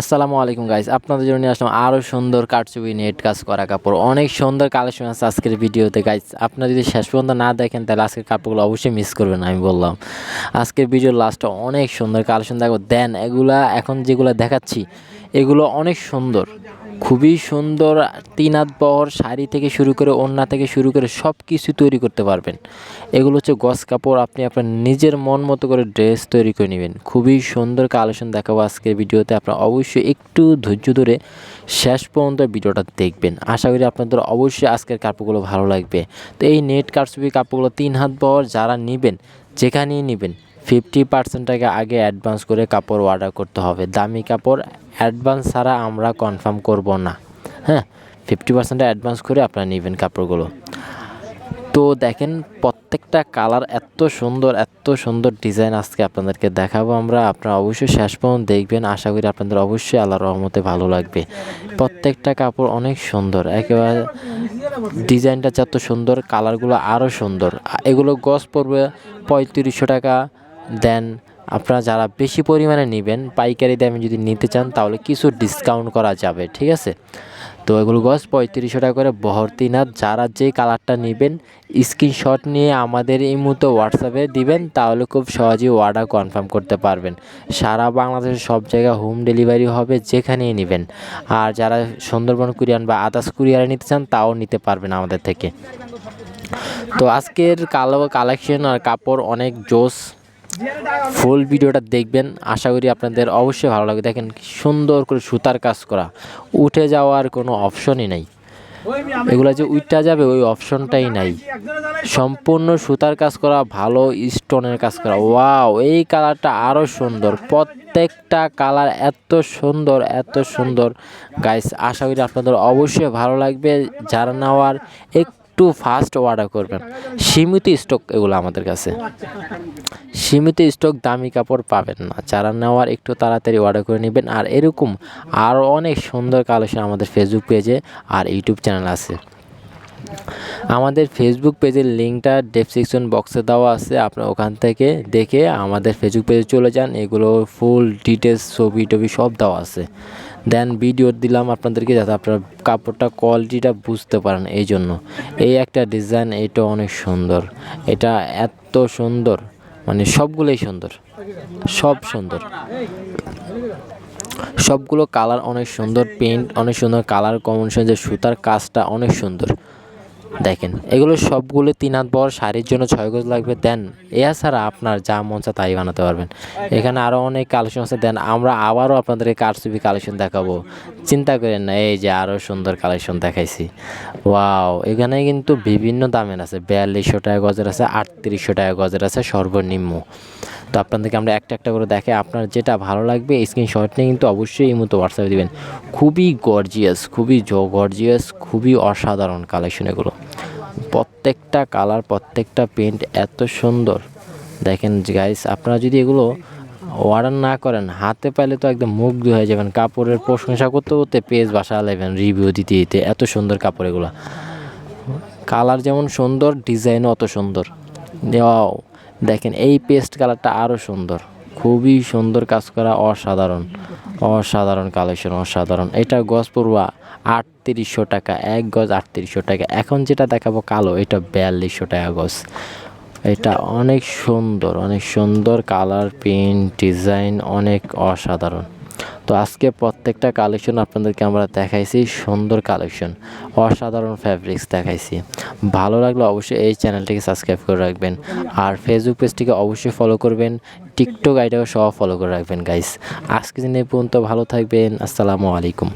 আসসালামু আলাইকুম গাইজ আপনাদের জন্য নিয়ে আসলাম আরও সুন্দর কারচুপি নেট কাজ করা কাপড়। অনেক সুন্দর কালেকশন আছে আজকের ভিডিওতে গাইজ আপনারা যদি শেষ পর্যন্ত না দেখেন, তাহলে আজকের কাপড়গুলো অবশ্যই মিস করবেন, আমি বললাম। আজকের ভিডিওর লাস্টটা অনেক সুন্দর কালেকশন দেখো, দেন এগুলা এখন যেগুলো দেখাচ্ছি এগুলো অনেক সুন্দর। খুবই সুন্দর তিন হাত বহর শাড়ি থেকে শুরু করে ওড়না থেকে শুরু করে সব কিছু তৈরি করতে পারবেন। এগুলো হচ্ছে গস কাপড়, আপনি আপনার নিজের মন মতো করে ড্রেস তৈরি করে নেবেন। খুবই সুন্দর কালেকশন দেখাবো আজকের ভিডিওতে। আপনারা অবশ্যই একটু ধৈর্য ধরে শেষ পর্যন্ত ভিডিওটা দেখবেন। আশা করি আপনাদের অবশ্যই আজকের কাপড়গুলো ভালো লাগবে। তো এই নেট কারচুপি কাপড়গুলো তিন হাত বহর যারা নেবেন, যেখানেই নেবেন ফিফটি পার্সেন্ট টাকা আগে অ্যাডভান্স করে কাপড় অর্ডার করতে হবে। দামি কাপড় অ্যাডভান্স ছাড়া আমরা কনফার্ম করব না। হ্যাঁ ফিফটি পার্সেন্ট অ্যাডভান্স করে আপনারা নেবেন কাপড়গুলো। তো দেখেন, প্রত্যেকটা কালার এত সুন্দর এত সুন্দর ডিজাইন আজকে আপনাদেরকে দেখাবো আমরা। আপনারা অবশ্যই শেষ পর্যন্ত দেখবেন। আশা করি আপনাদের অবশ্যই আল্লাহর রহমতে ভালো লাগবে। প্রত্যেকটা কাপড় অনেক সুন্দর। একেবারে ডিজাইনটা যত সুন্দর কালারগুলো আরও সুন্দর। এগুলো গজ পড়বে পঁয়ত্রিশশো টাকা। দেন আপনারা যারা বেশি পরিমাণে নেবেন, পাইকারি দামে যদি নিতে চান, তাহলে কিছু ডিসকাউন্ট করা যাবে, ঠিক আছে? তো এগুলো গছ পঁয়ত্রিশশো টাকা করে বহরতি না যারা যে কালারটা নেবেন স্ক্রিনশট নিয়ে আমাদের এই মুহূর্তে হোয়াটসঅ্যাপে দিবেন, তাহলে খুব সহজেই অর্ডার কনফার্ম করতে পারবেন। সারা বাংলাদেশের সব জায়গায় হোম ডেলিভারি হবে যেখানেই নেবেন। আর যারা সুন্দরবন কুরিয়ান বা আদার্স কুরিয়ারে নিতে চান, তাও নিতে পারবেন আমাদের থেকে। তো আজকের কালো কালেকশন আর কাপড় অনেক জোস। ফুল ভিডিওটা দেখবেন। আশা করি আপনাদের অবশ্যই ভালো লাগবে। দেখেন সুন্দর করে সুতার কাজ করা। উঠে যাওয়ার কোনো অপশনই নাই। এগুলো যে উইটটা যাবে, ওই অপশনটাই নাই। সম্পূর্ণ সুতার কাজ করা, ভালো স্টোনের কাজ করা। ওয়াও, এই কালারটা আরও সুন্দর। প্রত্যেকটা কালার এত সুন্দর এত সুন্দর। গাইস, আশা করি আপনাদের অবশ্যই ভালো লাগবে। যারা নেওয়ার একটু ফাস্ট অর্ডার করবেন। সীমিত স্টক এগুলো আমাদের কাছে। সীমিত স্টক দামি কাপড় পাবেন না। যারা নেওয়ার একটু তাড়াতাড়ি অর্ডার করে নেবেন। আর এরকম আরও অনেক সুন্দর কালেকশন আমাদের ফেসবুক পেজে আর ইউটিউব চ্যানেল আছে। আমাদের ফেসবুক পেজের লিঙ্কটা ডেসক্রিপশন বক্সে দেওয়া আছে। আপনার ওখান থেকে দেখে আমাদের ফেসবুক পেজে চলে যান। এগুলো ফুল ডিটেলস ছবি টবি সব দেওয়া আছে। দেন ভিডিও দিলাম আপনাদেরকে যাতে আপনার কাপড়টা কোয়ালিটিটা বুঝতে পারেন এই জন্য এই একটা ডিজাইন এটা অনেক সুন্দর। এটা এত সুন্দর মানে সবগুলোই সুন্দর। সব সুন্দর। সবগুলো কালার অনেক সুন্দর পেন্ট অনেক সুন্দর কালার কম্বিনেশন যে সুতার কাজটা অনেক সুন্দর। দেখেন, এগুলো সবগুলো তিন হাত বড়, শাড়ির জন্য ছয় গজ লাগবে। দেন, এছাড়া আপনার যা মন চায় তাই বানাতে পারবেন। এখানে আরও অনেক কালেকশন আছে। দেন, আমরা আবারও আপনাদেরকে কারচুপি কালেকশন দেখাবো। চিন্তা করেন না, এই যে আরও সুন্দর কালেকশন দেখাইছি। ওয়াও, এখানে কিন্তু বিভিন্ন দামের আছে। বিয়াল্লিশশো টাকা গজের আছে, আটত্রিশশো টাকা গজের আছে, সর্বনিম্ন। তো আপনাদেরকে আমরা একটা একটা করে দেখে আপনার যেটা ভালো লাগবে স্ক্রিনশট নিয়ে কিন্তু অবশ্যই এই মতো হোয়াটসঅ্যাপে দেবেন। খুবই গর্জিয়াস খুবই গর্জিয়াস খুবই অসাধারণ কালেকশন এগুলো। প্রত্যেকটা কালার প্রত্যেকটা পেন্ট এত সুন্দর। দেখেন গাইস আপনারা যদি এগুলো অর্ডার না করেন, হাতে পাইলে তো একদম মুগ্ধ হয়ে যাবেন। কাপড়ের প্রশংসা করতে করতে পেজ বাসা নেবেন রিভিউ দিতে দিতে। এত সুন্দর কাপড় এগুলো। কালার যেমন সুন্দর ডিজাইনও অত সুন্দর। দেখেন, এই পেস্ট কালারটা আরও সুন্দর। খুবই সুন্দর কাজ করা, অসাধারণ। অসাধারণ কালেকশন অসাধারণ। এটা গজ পড়ুয়া আটত্রিশশো টাকা, এক গজ আটত্রিশশো টাকা। এখন যেটা দেখাবো কালো, এটা বিয়াল্লিশশো টাকা গজ। এটা অনেক সুন্দর অনেক সুন্দর কালার প্রিন্ট ডিজাইন অনেক অসাধারণ। তো আজকে প্রত্যেকটা কালেকশন আপনাদেরকে আমরা দেখাইছি, সুন্দর কালেকশন, অসাধারণ ফ্যাব্রিক্স দেখাইছি। ভালো লাগলে অবশ্যই এই চ্যানেলটিকে সাবস্ক্রাইব করে রাখবেন, আর ফেসবুক পেজটিকে অবশ্যই ফলো করবেন টিকটক আইডিয়াও সহ ফলো করে রাখবেন গাইস আজকে দিন এই পর্যন্ত ভালো থাকবেন, আসসালামু আলাইকুম।